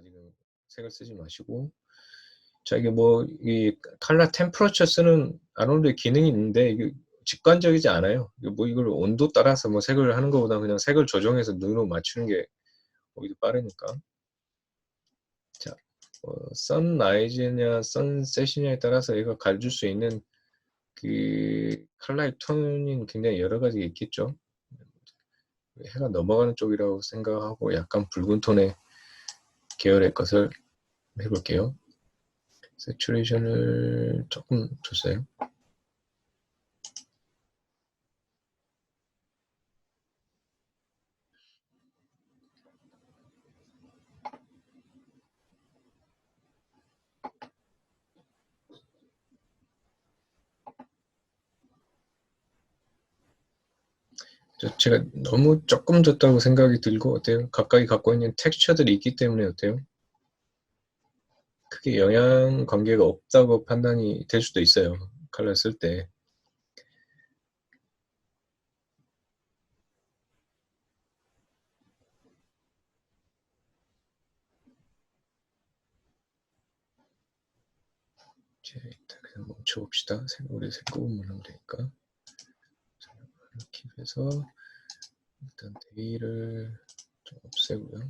아직은 색을 쓰지 마시고 자 이게 뭐 이 칼라 템퍼러처 쓰는 아놀드의 기능이 있는데 이게 직관적이지 않아요. 뭐 이걸 온도 따라서 뭐 색을 하는 것보다 그냥 색을 조정해서 눈으로 맞추는 게 오히려 빠르니까. 자, 어, 선라이즈냐 선셋이냐에 따라서 얘가 가질 수 있는 그 칼라의 톤이 굉장히 여러 가지가 있겠죠. 해가 넘어가는 쪽이라고 생각하고 약간 붉은 톤의 계열의 것을 해볼게요. 세츄레이션을 조금 줬어요. 제가 너무 조금 줬다고 생각이 들고 어때요? 가까이 갖고 있는 텍스처들이 있기 때문에 어때요? 크게 영향 관계가 없다고 판단이 될 수도 있어요. 칼라 쓸 때. 자, 일단 그냥 멈춰봅시다. 우리 색 구분만 하면 되니까. 이렇게 해서 일단 데이를 좀 없애고요.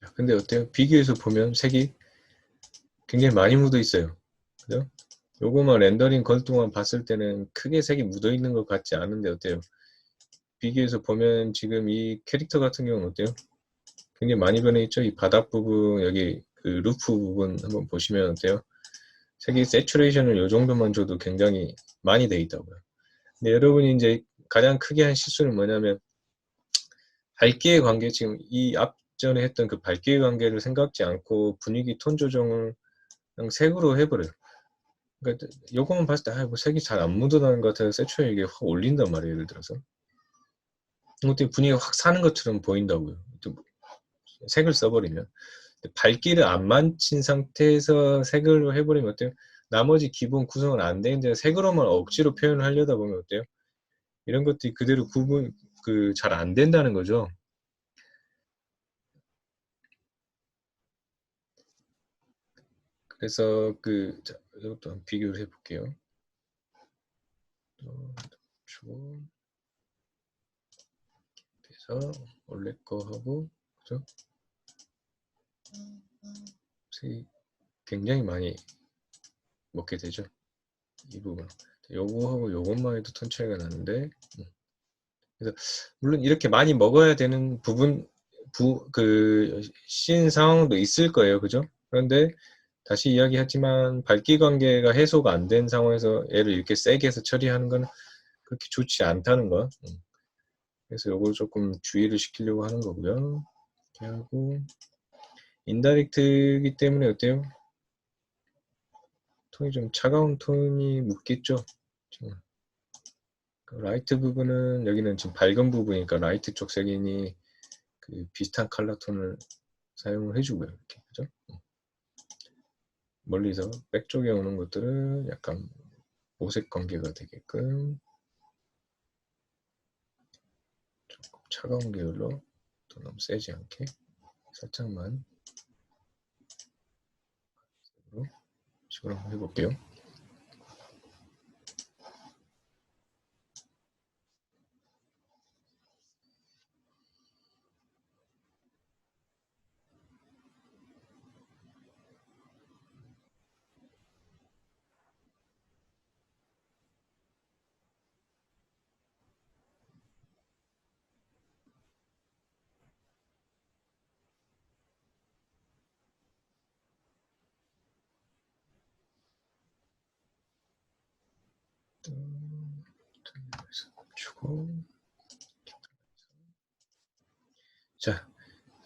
자, 근데 어때요? 비교해서 보면 색이 굉장히 많이 묻어 있어요. 그죠? 요거만 렌더링 걸 동안 봤을 때는 크게 색이 묻어 있는 것 같지 않은데 어때요? 비교해서 보면 지금 이 캐릭터 같은 경우는 어때요? 굉장히 많이 변해 있죠. 이 바닥 부분 여기 그 루프 부분 한번 보시면 어때요? 색이 세츄레이션을 이 정도만 줘도 굉장히 많이 돼 있다고요. 근데 여러분이 이제 가장 크게 한 실수는 뭐냐면 밝기의 관계 지금 이 앞전에 했던 그 밝기의 관계를 생각지 않고 분위기 톤 조정을 그냥 색으로 해버려요. 그러니까 요거만 봤을 때 아, 뭐 색이 잘 안 묻어나는 것 같아서 세츄에 이게 확 올린단 말이에요. 예를 들어서. 이것도 분위기가 확 사는 것처럼 보인다고요. 색을 써버리면 밝기를 안 만친 상태에서 색으로 해버리면 어때요? 나머지 기본 구성은 안 되는데 색으로만 억지로 표현을 하려다 보면 어때요? 이런 것들이 그대로 구분 그 잘 안 된다는 거죠. 그래서 그 자, 이것도 한번 비교를 해볼게요. 그래서 원래 거 하고 그죠? 굉장히 많이 먹게 되죠. 이 부분. 요거하고 요것만 해도 톤 차이가 나는데 음. 그래서 물론 이렇게 많이 먹어야 되는 부분 부, 그 씬 상황도 있을 거예요. 그죠? 그런데 다시 이야기하지만 밝기 관계가 해소가 안 된 상황에서 얘를 이렇게 세게 해서 처리하는 건 그렇게 좋지 않다는 거. 음. 그래서 요걸 조금 주의를 시키려고 하는 거고요. 이렇게 하고 인다렉트이기 때문에 어때요? 톤이 좀 차가운 톤이 묻겠죠? 그 라이트 부분은 여기는 지금 밝은 부분이니까 라이트 쪽 색인이 그 비슷한 컬러 톤을 사용을 해주고요. 이렇게 그죠? 멀리서 백 쪽에 오는 것들은 약간 오색 관계가 되게끔 조금 차가운 계열로 또 너무 세지 않게 살짝만 식으로 해볼게요. 주고 자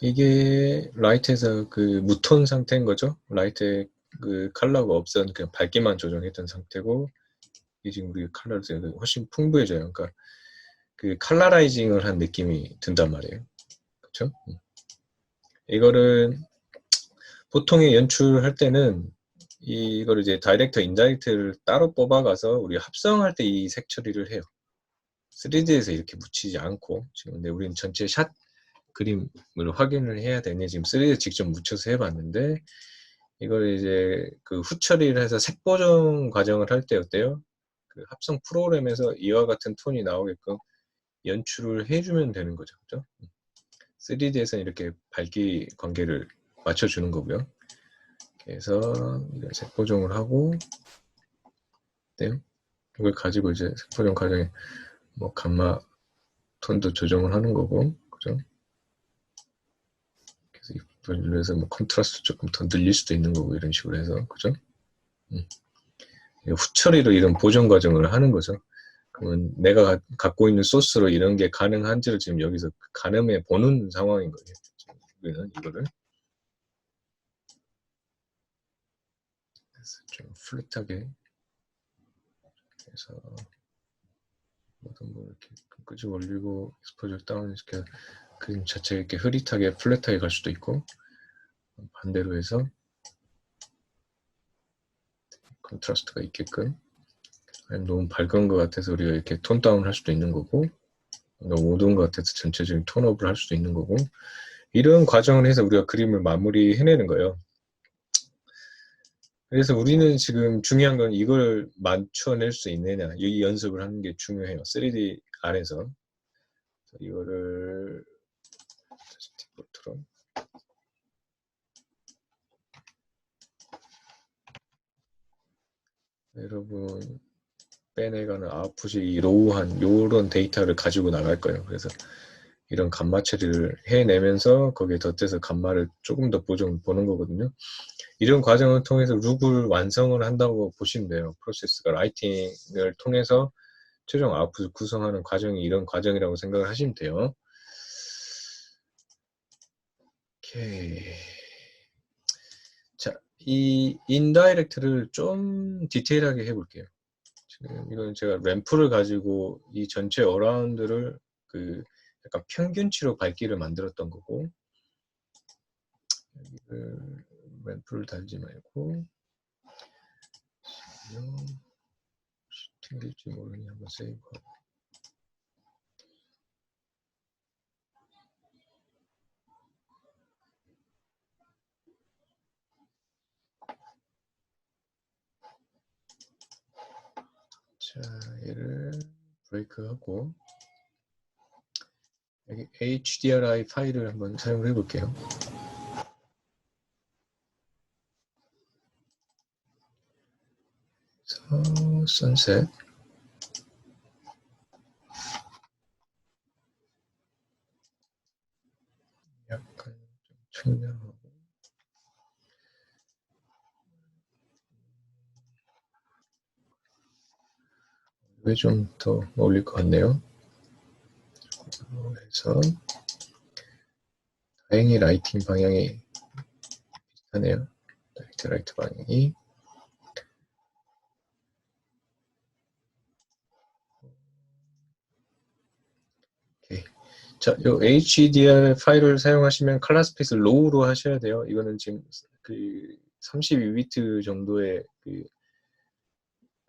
이게 라이트에서 그 무톤 상태인 거죠 라이트의 그 컬러가 없던 그냥 밝기만 조정했던 상태고 이게 지금 우리 컬러를 훨씬 풍부해져요 그러니까 그 칼라라이징을 한 느낌이 든단 말이에요 그렇죠 이거를 보통의 연출할 때는 이거를 이제 다이렉터, 인다이렉트를 따로 뽑아가서 우리 합성할 때 이 색 처리를 해요. 3D에서 이렇게 묻히지 않고 지금 근데 우리는 전체 샷 그림을 확인을 해야 되니 지금 3D에 직접 묻혀서 해봤는데 이걸 이제 그 후처리를 해서 색 보정 과정을 할 때 어때요? 그 합성 프로그램에서 이와 같은 톤이 나오게끔 연출을 해주면 되는 거죠. 그죠? 3D에서는 이렇게 밝기 관계를 맞춰주는 거고요. 그래서 이걸 색 보정을 하고 네. 이걸 가지고 이제 색 보정 과정에 뭐 감마 톤도 조정을 하는 거고 그죠? 그래서 이 부분을 해서 뭐 컨트라스트 조금 더 늘릴 수도 있는 거고 이런 식으로 해서 그죠? 음. 후처리로 이런 보정 과정을 하는 거죠. 그러면 내가 가, 갖고 있는 소스로 이런 게 가능한지를 지금 여기서 가늠해 보는 상황인 거예요. 우리는 이거를 그래서 좀 플랫하게 해서 모든 걸 이렇게 끄집 올리고 익스포저 다운 시켜 그림 자체가 이렇게 흐릿하게 플랫하게 갈 수도 있고 반대로 해서 컨트라스트가 있게끔 아니면 너무 밝은 것 같아서 우리가 이렇게 톤 다운 할 수도 있는 거고 너무 어두운 것 같아서 전체적인 톤업을 할 수도 있는 거고 이런 과정을 해서 우리가 그림을 마무리 해내는 거예요. 그래서 우리는 지금 중요한 건 이걸 맞춰낼 수 있느냐 이 연습을 하는 게 중요해요. 3D 안에서 이거를 다시 디폴트로 여러분 빼내가는 아웃풋이 이 로우한 요런 데이터를 가지고 나갈 거예요. 그래서 이런 감마 처리를 해내면서 거기에 덧대서 감마를 조금 더 보정 보는 거거든요. 이런 과정을 통해서 룩을 완성을 한다고 보시면 돼요. 프로세스가 라이팅을 통해서 최종 아웃풋을 구성하는 과정이 이런 과정이라고 생각을 하시면 돼요. 오케이. 자, 이 인다이렉트를 좀 디테일하게 해볼게요. 지금 이건 제가 램프를 가지고 이 전체 어라운드를 그 약간 평균치로 밝기를 만들었던 거고 여기를 램프를 달지 말고 튕길지 모르니 한번 세이브하고. 자 얘를 브레이크하고 여기 HDRI 파일을 한번 사용을 해볼게요. 그래서 선셋 약간 좀 청량하고 왜 좀 더 어울릴 것 같네요. 해서 다행히 라이팅 방향이 비슷하네요. 다이렉트 라이트 방향이. 자, 요 HDR 파일을 사용하시면 스페이스 로우로 하셔야 돼요. 이거는 지금 그 32비트 정도의 그,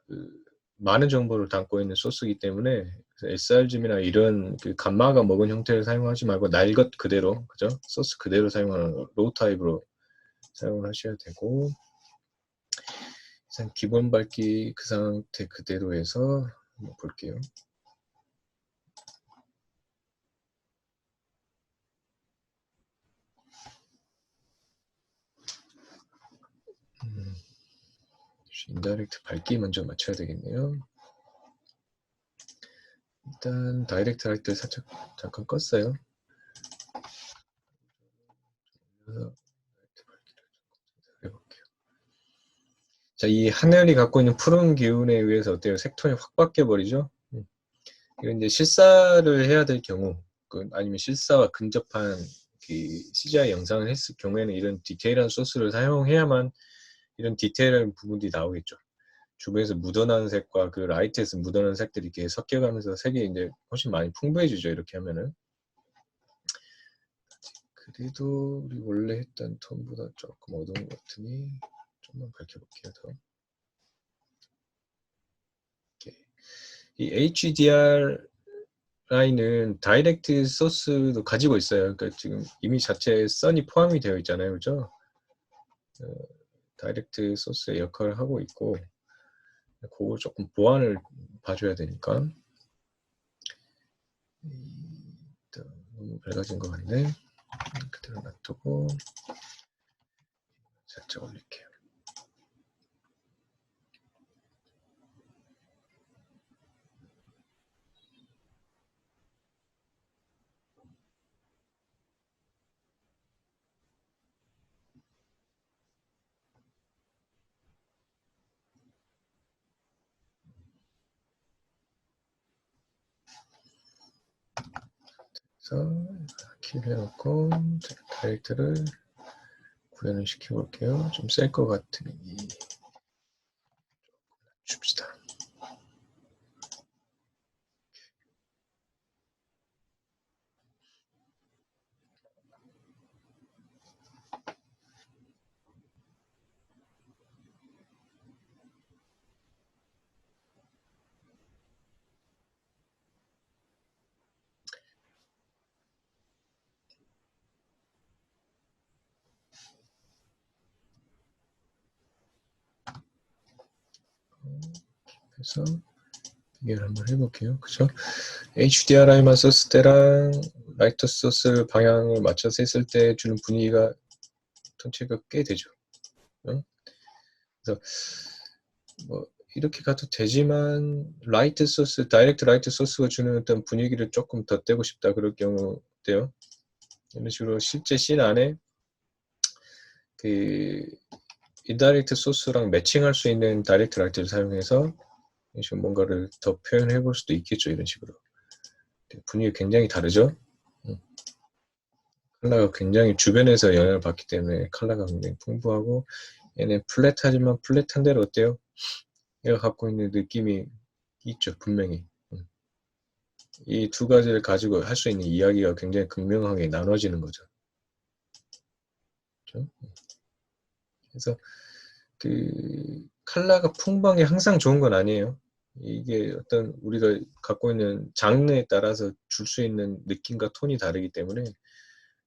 그 많은 정보를 담고 있는 소스이기 때문에 srgm이나 이런 그 감마가 먹은 형태를 사용하지 말고 날 것 그대로 그죠? 소스 그대로 사용하는 로우 타입으로 사용을 하셔야 되고 일단 기본 밝기 그 상태 그대로 해서 한번 볼게요. 음, 인다이렉트 밝기 먼저 맞춰야 되겠네요. 일단 다이렉트 할 때 살짝 잠깐 껐어요. 자, 이 하늘이 갖고 있는 푸른 기운에 의해서 어때요? 색톤이 확 바뀌어 버리죠? 음. 이건 이제 실사를 해야 될 경우, 그 아니면 실사와 근접한 그 CGI 영상을 했을 경우에는 이런 디테일한 소스를 사용해야만 이런 디테일한 부분들이 나오겠죠. 주변에서 묻어나는 색과 그 라이트에서 묻어나는 색들이 이렇게 섞여가면서 색이 이제 훨씬 많이 풍부해지죠. 이렇게 하면은. 그래도 우리 원래 했던 톤보다 조금 어두운 것 같으니 좀만 밝혀볼게요. 더. 이 HDR 라인은 다이렉트 소스도 가지고 있어요. 그러니까 지금 이미 자체에 선이 포함이 되어 있잖아요. 그죠? 어, 다이렉트 소스의 역할을 하고 있고 그거 조금 보완을 봐줘야 되니까 너무 밝아진 것 같네. 그대로 놔두고 살짝 올릴게요. 그래서 키를 해놓고 다이렉트를 구현을 시켜볼게요. 좀 셀 것 같으니 줍시다. 그래서 비교를 한번 해볼게요. 그죠? HDRI만 썼을 때랑 라이터 소스 방향을 맞춰서 했을 때 주는 분위기가 전체가 꽤 되죠. 어? 그래서 뭐 이렇게 가도 되지만 라이트 소스, 다이렉트 라이트 소스가 주는 어떤 분위기를 조금 덧대고 싶다 그럴 경우 어때요? 이런 식으로 실제 씬 안에 그 인다이렉트 소스랑 매칭할 수 있는 다이렉트 라이트를 사용해서 좀 뭔가를 더 표현해 볼 수도 있겠죠 이런 식으로. 분위기 굉장히 다르죠? 컬러가 굉장히 주변에서 영향을 받기 때문에 컬러가 굉장히 풍부하고 얘는 플랫하지만 플랫한 대로 어때요? 얘가 갖고 있는 느낌이 있죠 분명히. 이 두 가지를 가지고 할 수 있는 이야기가 굉장히 극명하게 나눠지는 거죠. 그 래서 그 컬러가 풍부한 게 항상 좋은 건 아니에요. 이게 어떤 우리가 갖고 있는 장르에 따라서 줄 수 있는 느낌과 톤이 다르기 때문에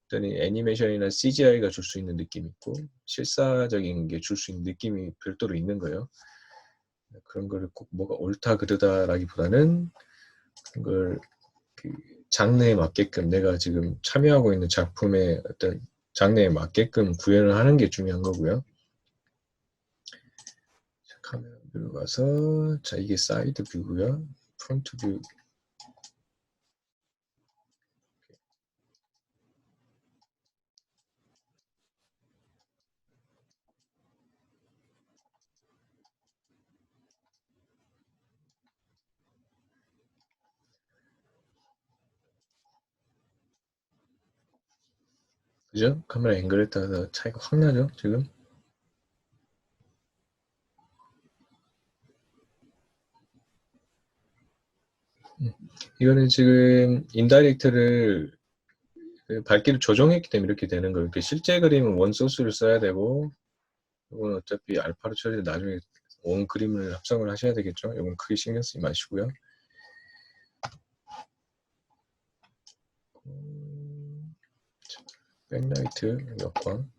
어떤 애니메이션이나 CGI가 줄 수 있는 느낌이 있고 실사적인 게 줄 수 있는 느낌이 별도로 있는 거예요. 그런 거를 꼭 뭐가 옳다 그르다라기보다는 그걸 그 장르에 맞게끔 내가 지금 참여하고 있는 작품의 어떤 장르에 맞게끔 구현을 하는 게 중요한 거고요. 카메라 뷰로 가서 자 이게 사이드 뷰고요. 프론트 뷰 그죠? 카메라 앵글에 따라서 차이가 확 나죠, 지금? 이거는 지금 인다이렉트를 그 밝기를 조정했기 때문에 이렇게 되는 거예요. 실제 그림은 원 소스를 써야 되고 이건 어차피 알파로 처리돼 나중에 원 그림을 합성을 하셔야 되겠죠. 이건 크게 신경 쓰지 마시고요. 백라이트 여광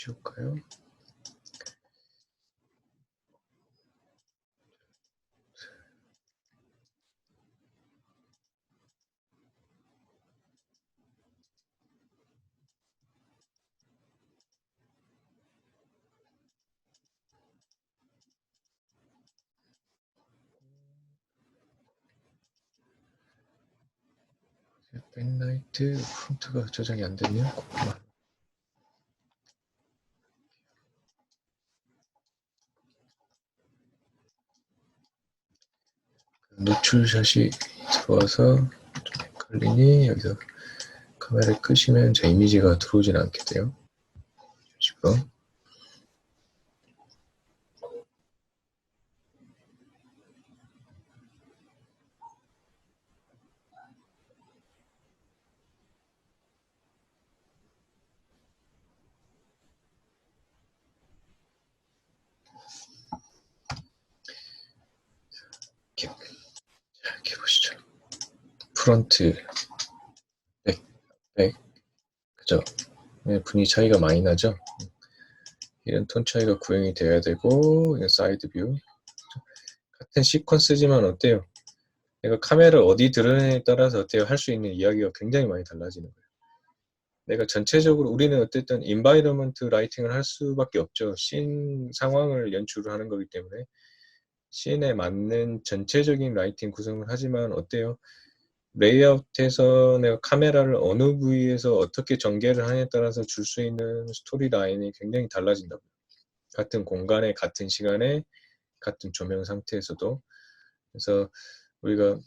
지울까요? 네. 네, 백라이트 프론트가 저장이 안 되네요. 노출샷이 들어와서 좀 헷갈리니 여기서 카메라를 끄시면 제 이미지가 들어오진 않게 돼요. 식으로. 이렇게, 자, 이렇게 보시죠. 프런트, 백, 백, 그죠? 네, 분위 차이가 많이 나죠? 이런 톤 차이가 구현이 돼야 되고, 이건 사이드 뷰. 같은 시퀀스지만 어때요? 내가 카메라를 어디 드러내에 따라서 어때요? 할 수 있는 이야기가 굉장히 많이 달라지는 거예요. 내가 전체적으로 우리는 어쨌든 인바이러먼트 라이팅을 할 수밖에 없죠. 씬 상황을 연출을 하는 거기 때문에 씬에 맞는 전체적인 라이팅 구성을 하지만 어때요? 레이아웃에서 내가 카메라를 어느 부위에서 어떻게 전개를 하냐에 따라서 줄 수 있는 스토리 라인이 굉장히 달라진다고. 같은 공간에 같은 시간에 같은 조명 상태에서도 그래서 우리가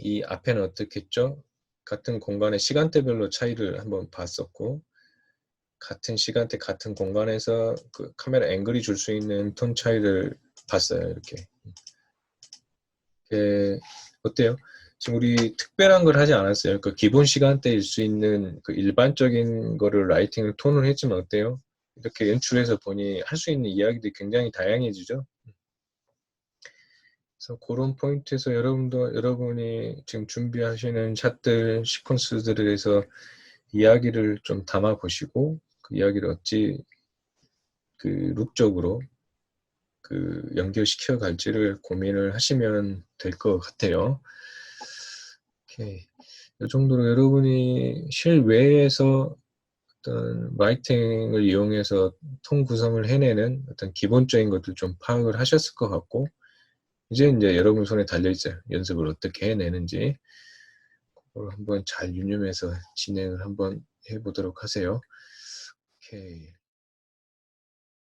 이 앞에는 어떻게 했죠? 같은 공간의 시간대별로 차이를 한번 봤었고 같은 시간대 같은 공간에서 그 카메라 앵글이 줄 수 있는 톤 차이를 봤어요 이렇게 이게 어때요? 지금 우리 특별한 걸 하지 않았어요. 그 기본 시간대일 수 있는 그 일반적인 거를 라이팅을 톤을 했지만 어때요? 이렇게 연출해서 보니 할 수 있는 이야기들이 굉장히 다양해지죠. 그래서 그런 포인트에서 여러분도 여러분이 지금 준비하시는 샷들 시퀀스들에 대해서 이야기를 좀 담아 보시고 그 이야기를 어찌 그 룩적으로 그 연결시켜 갈지를 고민을 하시면 될 것 같아요. 오케이. 이 정도로 여러분이 실외에서 어떤 라이팅을 이용해서 톤 구성을 해내는 어떤 기본적인 것들 좀 파악을 하셨을 것 같고 이제 이제 여러분 손에 달려 있어요. 연습을 어떻게 해내는지 그걸 한번 잘 유념해서 진행을 한번 해보도록 하세요. 오케이.